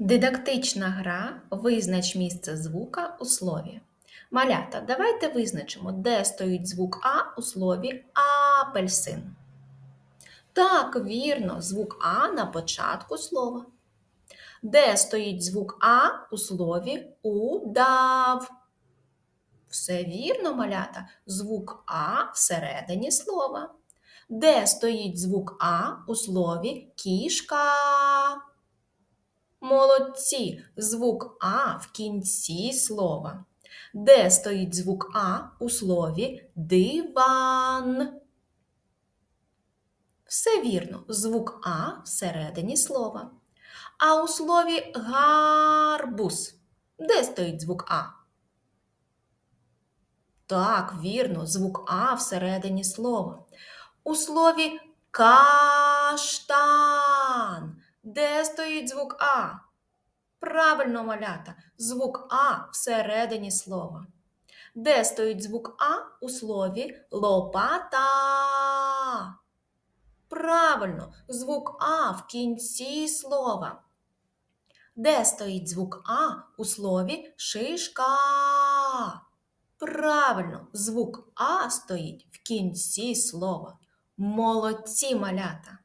Дидактична гра Визнач місце звука у слові. Малята, давайте визначимо, де стоїть звук А у слові апельсин. Так, вірно, звук А на початку слова. Де стоїть звук А у слові удав? Все вірно, малята. Звук А всередині слова. Де стоїть звук А у слові кішка? Молодці! Звук А в кінці слова. Де стоїть звук А у слові диван? Все вірно, звук А всередині слова. А у слові гарбуз. Де стоїть звук А? Так, вірно, звук А всередині слова. У слові каштан. Де стоїть звук А? Правильно, малята, звук А всередині слова. Де стоїть звук А у слові лопата? Правильно, звук А в кінці слова. Де стоїть звук А у слові шишка? Правильно, звук А стоїть в кінці слова. Молодці малята!